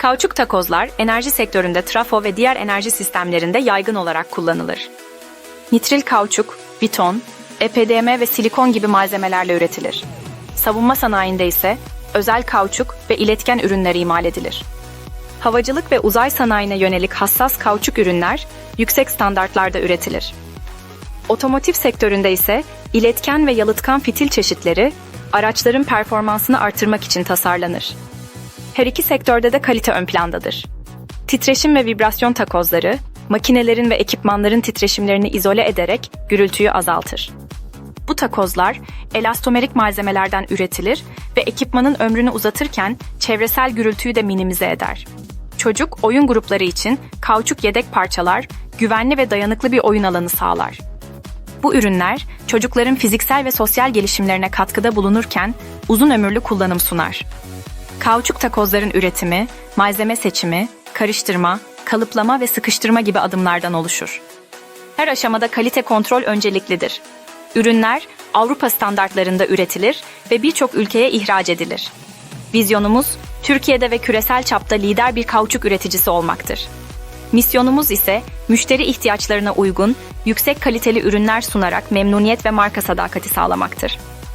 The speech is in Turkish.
Kauçuk takozlar enerji sektöründe trafo ve diğer enerji sistemlerinde yaygın olarak kullanılır. Nitril kauçuk, biton, EPDM ve silikon gibi malzemelerle üretilir. Savunma sanayinde ise özel kauçuk ve iletken ürünler imal edilir. Havacılık ve uzay sanayine yönelik hassas kauçuk ürünler yüksek standartlarda üretilir. Otomotiv sektöründe ise iletken ve yalıtkan fitil çeşitleri araçların performansını artırmak için tasarlanır. Her iki sektörde de kalite ön plandadır. Titreşim ve vibrasyon takozları, makinelerin ve ekipmanların titreşimlerini izole ederek gürültüyü azaltır. Bu takozlar elastomerik malzemelerden üretilir ve ekipmanın ömrünü uzatırken çevresel gürültüyü de minimize eder. Çocuk oyun grupları için kauçuk yedek parçalar, güvenli ve dayanıklı bir oyun alanı sağlar. Bu ürünler çocukların fiziksel ve sosyal gelişimlerine katkıda bulunurken uzun ömürlü kullanım sunar. Kauçuk takozların üretimi, malzeme seçimi, karıştırma, kalıplama ve sıkıştırma gibi adımlardan oluşur. Her aşamada kalite kontrol önceliklidir. Ürünler Avrupa standartlarında üretilir ve birçok ülkeye ihraç edilir. Vizyonumuz Türkiye'de ve küresel çapta lider bir kauçuk üreticisi olmaktır. Misyonumuz ise müşteri ihtiyaçlarına uygun, yüksek kaliteli ürünler sunarak memnuniyet ve marka sadakati sağlamaktır.